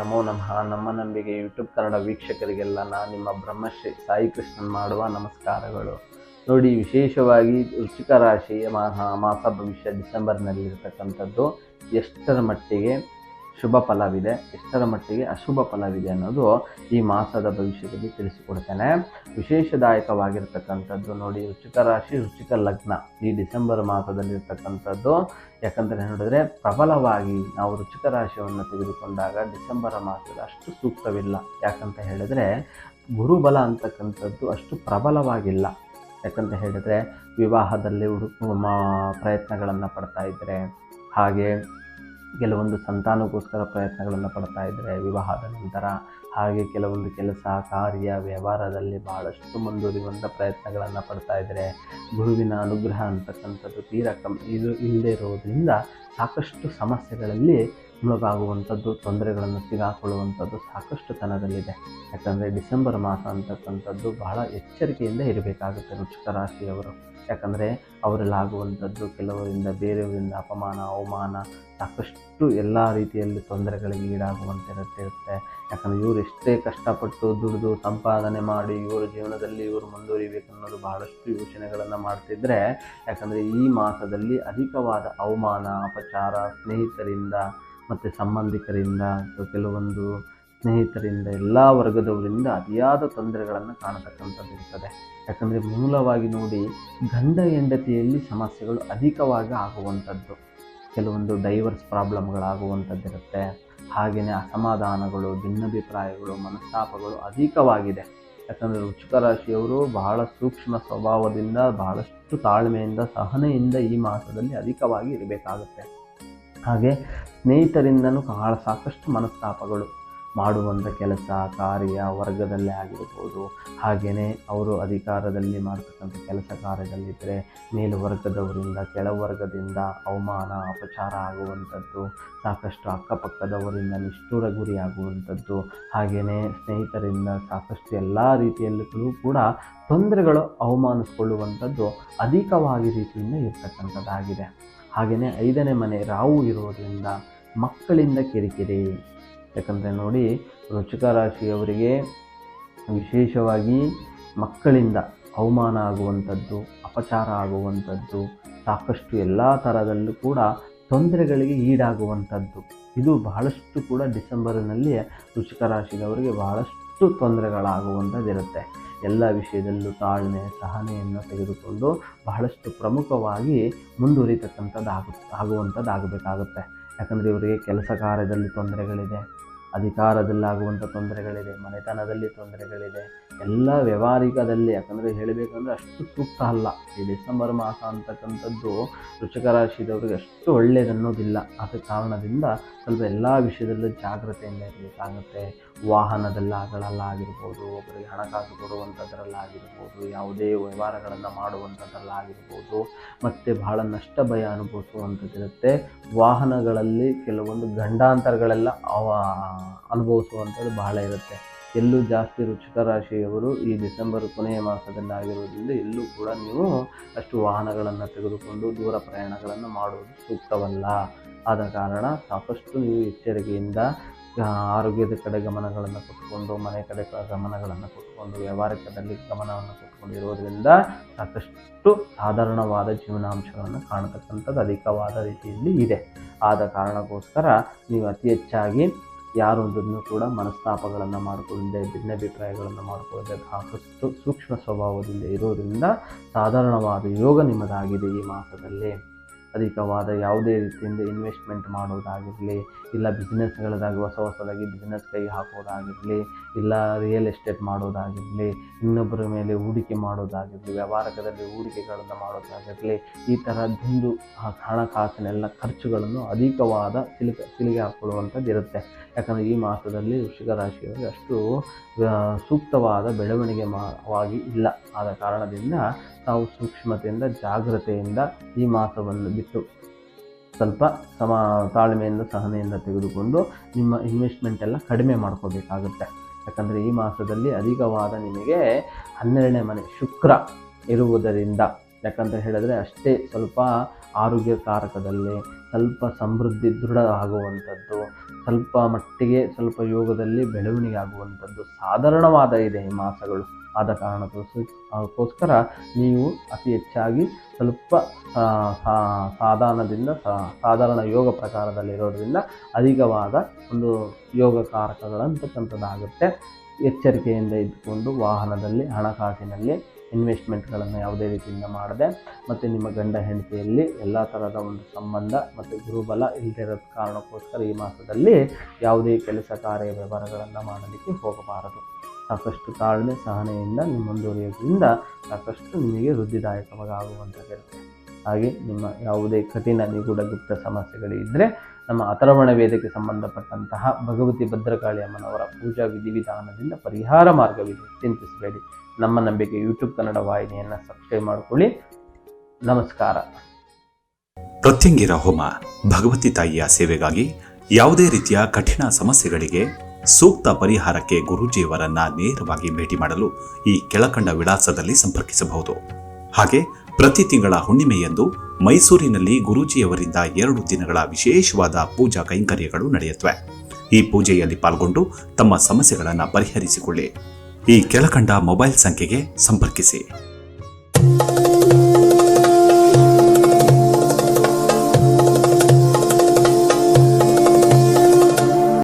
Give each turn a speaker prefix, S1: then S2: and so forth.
S1: ನಮೋ ನಮಃ. ನಮ್ಮ ನಂಬಿಕೆ ಯೂಟ್ಯೂಬ್ ಕನ್ನಡ ವೀಕ್ಷಕರಿಗೆಲ್ಲ ನಾನು ನಿಮ್ಮ ಬ್ರಹ್ಮಶ್ರೀ ಸಾಯಿ ಕೃಷ್ಣನ್ ಮಾಡುವ ನಮಸ್ಕಾರಗಳು. ನೋಡಿ, ವಿಶೇಷವಾಗಿ ವೃಶ್ಚಿಕ ರಾಶಿಯ ಮಾಸ ಮಾಸ ಭವಿಷ್ಯ ಡಿಸೆಂಬರ್ನಲ್ಲಿರ್ತಕ್ಕಂಥದ್ದು ಎಷ್ಟರ ಮಟ್ಟಿಗೆ ಶುಭ ಫಲವಿದೆ. ಎಷ್ಟರ ಮಟ್ಟಿಗೆ ಅಶುಭ ಫಲವಿದೆ ಅನ್ನೋದು ಈ ಮಾಸದ ಭವಿಷ್ಯದಲ್ಲಿ ತಿಳಿಸಿಕೊಡ್ತೇನೆ. ವಿಶೇಷದಾಯಕವಾಗಿರ್ತಕ್ಕಂಥದ್ದು ನೋಡಿ ರುಚಿಕ ರಾಶಿ ರುಚಿಕ ಲಗ್ನ ಈ ಡಿಸೆಂಬರ್ ಮಾಸದಲ್ಲಿರ್ತಕ್ಕಂಥದ್ದು. ಯಾಕಂದರೆ ನೋಡಿದ್ರೆ ಪ್ರಬಲವಾಗಿ ನಾವು ರುಚಿಕ ರಾಶಿಯನ್ನು ತೆಗೆದುಕೊಂಡಾಗ ಡಿಸೆಂಬರ್ ಮಾಸದ ಅಷ್ಟು ಸೂಕ್ತವಿಲ್ಲ. ಯಾಕಂತ ಹೇಳಿದ್ರೆ ಗುರುಬಲ ಅಂತಕ್ಕಂಥದ್ದು ಅಷ್ಟು ಪ್ರಬಲವಾಗಿಲ್ಲ. ಯಾಕಂತ ಹೇಳಿದ್ರೆ ವಿವಾಹದಲ್ಲಿ ಹುಡುಕು ಪ್ರಯತ್ನಗಳನ್ನು ಪಡ್ತಾ ಇದ್ದರೆ ಹಾಗೆ ಕೆಲವೊಂದು ಸಂತಾನಕ್ಕೋಸ್ಕರ ಪ್ರಯತ್ನಗಳನ್ನು ಪಡ್ತಾ ಇದ್ದರೆ ವಿವಾಹದ ನಂತರ ಹಾಗೆ ಕೆಲವೊಂದು ಕೆಲಸ, ಕಾರ್ಯ, ವ್ಯವಹಾರದಲ್ಲಿ ಬಹಳಷ್ಟು ಮುಂದುವರಿಯುವಂಥ ಪ್ರಯತ್ನಗಳನ್ನು ಪಡ್ತಾ ಇದ್ದರೆ ಗುರುವಿನ ಅನುಗ್ರಹ ಅಂತಕ್ಕಂಥದ್ದು ತೀರಾ ಕಮ್ ಇದು ಇಲ್ಲದೆ ಇರೋದ್ರಿಂದ ಸಾಕಷ್ಟು ಸಮಸ್ಯೆಗಳಲ್ಲಿ ಮುಳುಗಾಗುವಂಥದ್ದು ತೊಂದರೆಗಳನ್ನು ಸಿಗಾಕೊಳ್ಳುವಂಥದ್ದು ಸಾಕಷ್ಟು ತನದಲ್ಲಿದೆ. ಯಾಕಂದರೆ ಡಿಸೆಂಬರ್ ಮಾಸ ಅಂತಕ್ಕಂಥದ್ದು ಬಹಳ ಎಚ್ಚರಿಕೆಯಿಂದ ಇರಬೇಕಾಗುತ್ತೆ ವೃಶ್ಚಿಕ ರಾಶಿಯವರು ಯಾಕಂದರೆ ಅವರಲ್ಲಾಗುವಂಥದ್ದು ಕೆಲವರಿಂದ, ಬೇರೆಯವರಿಂದ ಅಪಮಾನ, ಅವಮಾನ ಸಾಕಷ್ಟು ಎಲ್ಲ ರೀತಿಯಲ್ಲಿ ತೊಂದರೆಗಳಿಗೆ ಈಡಾಗುವಂತಿರುತ್ತೆ. ಇರುತ್ತೆ ಯಾಕಂದರೆ ಇವರು ಎಷ್ಟೇ ಕಷ್ಟಪಟ್ಟು ದುಡಿದು ಸಂಪಾದನೆ ಮಾಡಿ ಇವರ ಜೀವನದಲ್ಲಿ ಇವರು ಮುಂದುವರಿಬೇಕು ಅನ್ನೋದು ಬಹಳಷ್ಟು ಯೋಚನೆಗಳನ್ನು ಮಾಡ್ತಿದ್ರೆ, ಯಾಕಂದರೆ ಈ ಮಾಸದಲ್ಲಿ ಅಧಿಕವಾದ ಅವಮಾನ, ಅಪಚಾರ, ಸ್ನೇಹಿತರಿಂದ ಮತ್ತು ಸಂಬಂಧಿಕರಿಂದ ಕೆಲವೊಂದು ಸ್ನೇಹಿತರಿಂದ, ಎಲ್ಲ ವರ್ಗದವರಿಂದ ಅತಿಯಾದ ತೊಂದರೆಗಳನ್ನು ಕಾಣತಕ್ಕಂಥದ್ದು ಇರ್ತದೆ. ಯಾಕಂದರೆ ಮೂಲವಾಗಿ ನೋಡಿ ಗಂಡ ಹೆಂಡತಿಯಲ್ಲಿ ಸಮಸ್ಯೆಗಳು ಅಧಿಕವಾಗಿ ಆಗುವಂಥದ್ದು. ಕೆಲವೊಂದು ಡೈವರ್ಸ್ ಪ್ರಾಬ್ಲಮ್ಗಳಾಗುವಂಥದ್ದಿರುತ್ತೆ ಹಾಗೆಯೇ ಅಸಮಾಧಾನಗಳು, ಭಿನ್ನಾಭಿಪ್ರಾಯಗಳು, ಮನಸ್ತಾಪಗಳು ಅಧಿಕವಾಗಿದೆ. ಯಾಕಂದರೆ ವೃಶ್ಚಿಕ ರಾಶಿಯವರು ಬಹಳ ಸೂಕ್ಷ್ಮ ಸ್ವಭಾವದಿಂದ, ಬಹಳಷ್ಟು ತಾಳ್ಮೆಯಿಂದ, ಸಹನೆಯಿಂದ ಈ ಮಾಸದಲ್ಲಿ ಅಧಿಕವಾಗಿ ಇರಬೇಕಾಗುತ್ತೆ. ಹಾಗೆ ಸ್ನೇಹಿತರಿಂದನೂ ಬಹಳ ಸಾಕಷ್ಟು ಮನಸ್ತಾಪಗಳು ಮಾಡುವಂಥ ಕೆಲಸ, ಕಾರ್ಯ ವರ್ಗದಲ್ಲೇ ಆಗಿರ್ಬೋದು. ಹಾಗೆಯೇ ಅವರು ಅಧಿಕಾರದಲ್ಲಿ ಮಾಡ್ತಕ್ಕಂಥ ಕೆಲಸ ಕಾರ್ಯದಲ್ಲಿದ್ದರೆ ಮೇಲ್ವರ್ಗದವರಿಂದ ಕೆಳವರ್ಗದಿಂದ ಅವಮಾನ, ಅಪಚಾರ ಆಗುವಂಥದ್ದು, ಸಾಕಷ್ಟು ಅಕ್ಕಪಕ್ಕದವರಿಂದ ನಿಷ್ಠುರ ಗುರಿಯಾಗುವಂಥದ್ದು ಹಾಗೆಯೇ ಸ್ನೇಹಿತರಿಂದ ಸಾಕಷ್ಟು ಎಲ್ಲ ರೀತಿಯಲ್ಲೂ ಕೂಡ ತೊಂದರೆಗಳು ಅವಮಾನಿಸ್ಕೊಳ್ಳುವಂಥದ್ದು ಅಧಿಕವಾಗಿ ರೀತಿಯಿಂದ ಇರ್ತಕ್ಕಂಥದ್ದಾಗಿದೆ. ಹಾಗೆಯೇ ಐದನೇ ಮನೆ ರಾಹು ಇರೋದ್ರಿಂದ ಮಕ್ಕಳಿಂದ ಕಿರಿಕಿರಿ. ಯಾಕಂದರೆ ನೋಡಿ, ವೃಶ್ಚಿಕ ರಾಶಿಯವರಿಗೆ ವಿಶೇಷವಾಗಿ ಮಕ್ಕಳಿಂದ ಅವಮಾನ ಆಗುವಂಥದ್ದು, ಅಪಚಾರ ಆಗುವಂಥದ್ದು, ಸಾಕಷ್ಟು ಎಲ್ಲ ಥರದಲ್ಲೂ ಕೂಡ ತೊಂದರೆಗಳಿಗೆ ಈಡಾಗುವಂಥದ್ದು. ಇದು ಬಹಳಷ್ಟು ಕೂಡ ಡಿಸೆಂಬರ್ನಲ್ಲಿ ವೃಶ್ಚಿಕ ರಾಶಿಯವರಿಗೆ ಬಹಳಷ್ಟು ತೊಂದರೆಗಳಾಗುವಂಥದ್ದಿರುತ್ತೆ. ಎಲ್ಲ ವಿಷಯದಲ್ಲೂ ತಾಳ್ಮೆ, ಸಹನೆಯನ್ನು ತೆಗೆದುಕೊಂಡು ಬಹಳಷ್ಟು ಪ್ರಮುಖವಾಗಿ ಮುಂದುವರಿತಕ್ಕಂಥದ್ದು ಆಗು ಆಗುವಂಥದ್ದಾಗಬೇಕಾಗುತ್ತೆ. ಯಾಕಂದರೆ ಇವರಿಗೆ ಕೆಲಸ ಕಾರ್ಯದಲ್ಲಿ ತೊಂದರೆಗಳಿದೆ, ಅಧಿಕಾರದಲ್ಲಾಗುವಂಥ ತೊಂದರೆಗಳಿದೆ, ಮನೆತನದಲ್ಲಿ ತೊಂದರೆಗಳಿದೆ ಎಲ್ಲ ವ್ಯವಹಾರಿಕದಲ್ಲಿ, ಯಾಕಂದರೆ ಹೇಳಬೇಕಂದ್ರೆ ಅಷ್ಟು ಸೂಕ್ತ ಅಲ್ಲ. ಈ ಡಿಸೆಂಬರ್ ಮಾಸ ಅಂತಕ್ಕಂಥದ್ದು ವೃಶ್ಚಿಕ ರಾಶಿದವ್ರಿಗೆ ಅಷ್ಟು ಒಳ್ಳೆಯದನ್ನೋದಿಲ್ಲ ಆದ ಕಾರಣದಿಂದ ಸ್ವಲ್ಪ ಎಲ್ಲ ವಿಷಯದಲ್ಲೂ ಜಾಗ್ರತೆಯಿಂದ ಇರಬೇಕಾಗುತ್ತೆ. ವಾಹನದಲ್ಲಾಗಳಲ್ಲಾಗಿರ್ಬೋದು ಒಬ್ಬರಿಗೆ ಹಣಕಾಸು ಕೊಡುವಂಥದ್ರಲ್ಲಾಗಿರ್ಬೋದು, ಯಾವುದೇ ವ್ಯವಹಾರಗಳನ್ನು ಮಾಡುವಂಥದ್ರಲ್ಲಾಗಿರ್ಬೋದು, ಮತ್ತು ಬಹಳ ನಷ್ಟ ಭಯ ಅನುಭವಿಸುವಂಥದ್ದಿರುತ್ತೆ. ವಾಹನಗಳಲ್ಲಿ ಕೆಲವೊಂದು ಗಂಡಾಂತರಗಳೆಲ್ಲ ಅವ ಅನುಭವಿಸುವಂಥದ್ದು ಬಹಳ ಇರುತ್ತೆ. ಎಲ್ಲೂ ಜಾಸ್ತಿ ವೃಶ್ಚಿಕ ರಾಶಿಯವರು ಈ ಡಿಸೆಂಬರ್ ಕೊನೆಯ ಮಾಸದಲ್ಲಿ ಆಗಿರೋದ್ರಿಂದ ಎಲ್ಲೂ ಕೂಡ ನೀವು ಅಷ್ಟು ವಾಹನಗಳನ್ನು ತೆಗೆದುಕೊಂಡು ದೂರ ಪ್ರಯಾಣಗಳನ್ನು ಮಾಡುವುದು ಸೂಕ್ತವಲ್ಲ. ಆದ ಕಾರಣ ಸಾಕಷ್ಟು ನೀವು ಎಚ್ಚರಿಕೆಯಿಂದ ಆರೋಗ್ಯದ ಕಡೆ ಗಮನಗಳನ್ನು ಕೊಟ್ಟುಕೊಂಡು, ಮನೆ ಕಡೆ ಗಮನಗಳನ್ನು ಕೊಟ್ಟುಕೊಂಡು ವ್ಯವಹಾರಿಕದಲ್ಲಿ ಗಮನವನ್ನು ಕೊಟ್ಟುಕೊಂಡಿರುವುದರಿಂದ ಸಾಕಷ್ಟು ಸಾಧಾರಣವಾದ ಜೀವನಾಂಶಗಳನ್ನು ಕಾಣತಕ್ಕಂಥದ್ದು ಅಧಿಕವಾದ ರೀತಿಯಲ್ಲಿ ಇದೆ. ಆದ ಕಾರಣಕ್ಕೋಸ್ಕರ ನೀವು ಅತಿ ಹೆಚ್ಚಾಗಿ ಯಾರೊಂದನ್ನು ಕೂಡ ಮನಸ್ತಾಪಗಳನ್ನು ಮಾಡಿಕೊಳ್ಳದೆ, ಭಿನ್ನಾಭಿಪ್ರಾಯಗಳನ್ನು ಮಾಡಿಕೊಳ್ಳದೆ, ಸಾಕಷ್ಟು ಸೂಕ್ಷ್ಮ ಸ್ವಭಾವದಿಂದ ಇರೋದರಿಂದ ಸಾಧಾರಣವಾದ ಯೋಗ ನಿಮ್ಮದಾಗಿದೆ ಈ ಮಾಸದಲ್ಲಿ ಅಧಿಕವಾದ ಯಾವುದೇ ರೀತಿಯಿಂದ ಇನ್ವೆಸ್ಟ್ಮೆಂಟ್ ಮಾಡೋದಾಗಿರಲಿ ಇಲ್ಲ ಬಿಸ್ನೆಸ್ಗಳದಾಗಿ ಹೊಸ ಹೊಸದಾಗಿ ಬಿಸ್ನೆಸ್ ಕೈ ಹಾಕೋದಾಗಿರಲಿ ಇಲ್ಲ ರಿಯಲ್ ಎಸ್ಟೇಟ್ ಮಾಡೋದಾಗಿರಲಿ ಇನ್ನೊಬ್ಬರ ಮೇಲೆ ಹೂಡಿಕೆ ಮಾಡೋದಾಗಿರಲಿ ವ್ಯವಹಾರಕದಲ್ಲಿ ಹೂಡಿಕೆಗಳನ್ನು ಮಾಡೋದಾಗಿರಲಿ ಈ ಥರ ದುಂದು ಹ- ಹಣಕಾಸಿನೆಲ್ಲ ಖರ್ಚುಗಳನ್ನು ಅಧಿಕವಾದ ಸಿಲುಕ ಸಿಲಿಗೆ ಹಾಕ್ಕೊಳ್ಳುವಂಥದ್ದು ಇರುತ್ತೆ. ಯಾಕಂದರೆ ಈ ಮಾಸದಲ್ಲಿ ವೃಷಿಕ ರಾಶಿಯವರಿಗೆ ಅಷ್ಟು ಸೂಕ್ತವಾದ ಬೆಳವಣಿಗೆ ಮಾವಾಗಿ ಇಲ್ಲ. ಆದ ಕಾರಣದಿಂದ ತಾವು ಸೂಕ್ಷ್ಮತೆಯಿಂದ, ಜಾಗ್ರತೆಯಿಂದ ಈ ಮಾಸವನ್ನು ಬಿಟ್ಟು ಸ್ವಲ್ಪ ಸಮ, ತಾಳ್ಮೆಯಿಂದ, ಸಹನೆಯಿಂದ ತೆಗೆದುಕೊಂಡು ನಿಮ್ಮ ಇನ್ವೆಸ್ಟ್ಮೆಂಟ್ ಎಲ್ಲ ಕಡಿಮೆ ಮಾಡ್ಕೋಬೇಕಾಗುತ್ತೆ. ಯಾಕಂದರೆ ಈ ಮಾಸದಲ್ಲಿ ಅಧಿಕವಾದ ನಿಮಗೆ ಹನ್ನೆರಡನೇ ಮನೆ ಶುಕ್ರ ಇರುವುದರಿಂದ ಯಾಕಂತ ಹೇಳಿದ್ರೆ ಅಷ್ಟೇ ಸ್ವಲ್ಪ ಆರೋಗ್ಯ ಕಾರಕದಲ್ಲಿ ಸ್ವಲ್ಪ ಸಮೃದ್ಧಿ, ದೃಢ ಆಗುವಂಥದ್ದು, ಸ್ವಲ್ಪ ಮಟ್ಟಿಗೆ ಸ್ವಲ್ಪ ಯೋಗದಲ್ಲಿ ಬೆಳವಣಿಗೆ ಆಗುವಂಥದ್ದು ಸಾಧಾರಣವಾದ ಇದೆ ಈ ಮಾಸಗಳು. ಆದ ಕಾರಣಕ್ಕೋಸ್ಕರ ನೀವು ಅತಿ ಹೆಚ್ಚಾಗಿ ಸ್ವಲ್ಪ ಸಾಧಾರಣದಿಂದ ಸಾಧಾರಣ ಯೋಗ ಪ್ರಕಾರದಲ್ಲಿರೋದ್ರಿಂದ ಅಧಿಕವಾದ ಒಂದು ಯೋಗ ಕಾರಕಗಳಂತಕ್ಕಂಥದ್ದಾಗುತ್ತೆ ಎಚ್ಚರಿಕೆಯಿಂದ ಇದ್ದುಕೊಂಡು ವಾಹನದಲ್ಲಿ, ಹಣಕಾಸಿನಲ್ಲಿ ಇನ್ವೆಸ್ಟ್ಮೆಂಟ್ಗಳನ್ನು ಯಾವುದೇ ರೀತಿಯಿಂದ ಮಾಡದೆ ಮತ್ತು ನಿಮ್ಮ ಗಂಡ ಹೆಂಡತಿಯಲ್ಲಿ ಎಲ್ಲ ಥರದ ಒಂದು ಸಂಬಂಧ ಮತ್ತು ಗುರುಬಲ ಇಲ್ಲದಿರೋದ ಕಾರಣಕ್ಕೋಸ್ಕರ ಈ ಮಾಸದಲ್ಲಿ ಯಾವುದೇ ಕೆಲಸ ಕಾರ್ಯ ವ್ಯವಹಾರಗಳನ್ನು ಮಾಡಲಿಕ್ಕೆ ಹೋಗಬಾರದು. ಸಾಕಷ್ಟು ತಾಳ್ಮೆ, ಸಹನೆಯಿಂದ ನಿಮ್ಮ ಮುಂದುವರಿಯೋದ್ರಿಂದ ಸಾಕಷ್ಟು ನಿಮಗೆ ವೃದ್ಧಿದಾಯಕವಾಗುವಂಥದ್ದಿರುತ್ತೆ ಹಾಗೆ ನಿಮ್ಮ ಯಾವುದೇ ಕಠಿಣ, ನಿಗೂಢ ಗುಪ್ತ ಸಮಸ್ಯೆಗಳಿದ್ದರೆ ನಮ್ಮ ಅಥರ್ವಣ ವೇದಕ್ಕೆ ಸಂಬಂಧಪಟ್ಟಂತಹ ಭಗವತಿ ಭದ್ರಕಾಳಿ ಅಮ್ಮನವರ ಪೂಜಾ ವಿಧಿವಿಧಾನದಿಂದ ಪರಿಹಾರ ಮಾರ್ಗವಿದೆ. ಚಿಂತಿಸಬೇಡಿ. ನಮ್ಮ ನಂಬಿಕೆ ಯೂಟ್ಯೂಬ್ ಕನ್ನಡ ವಾಹಿನಿಯನ್ನು ಸಬ್ಸ್ಕ್ರೈಬ್ ಮಾಡಿಕೊಳ್ಳಿ. ನಮಸ್ಕಾರ.
S2: ಪ್ರತ್ಯಂಗಿರ ಹೋಮ, ಭಗವತಿ ತಾಯಿಯ ಸೇವೆಗಾಗಿ ಯಾವುದೇ ರೀತಿಯ ಕಠಿಣ ಸಮಸ್ಯೆಗಳಿಗೆ ಸೂಕ್ತ ಪರಿಹಾರಕ್ಕೆ ಗುರೂಜಿಯವರನ್ನ ನೇರವಾಗಿ ಭೇಟಿ ಮಾಡಲು ಈ ಕೆಳಕಂಡ ವಿಳಾಸದಲ್ಲಿ ಸಂಪರ್ಕಿಸಬಹುದು. ಹಾಗೆ ಪ್ರತಿ ತಿಂಗಳ ಹುಣ್ಣಿಮೆಯಂದು ಮೈಸೂರಿನಲ್ಲಿ ಗುರೂಜಿಯವರಿಂದ ಎರಡು ದಿನಗಳ ವಿಶೇಷವಾದ ಪೂಜಾ ಕೈಂಕರ್ಯಗಳು ನಡೆಯುತ್ತವೆ. ಈ ಪೂಜೆಯಲ್ಲಿ ಪಾಲ್ಗೊಂಡು ತಮ್ಮ ಸಮಸ್ಯೆಗಳನ್ನು ಪರಿಹರಿಸಿಕೊಳ್ಳಿ. ಈ ಕೆಳಕಂಡ ಮೊಬೈಲ್ ಸಂಖ್ಯೆಗೆ ಸಂಪರ್ಕಿಸಿ.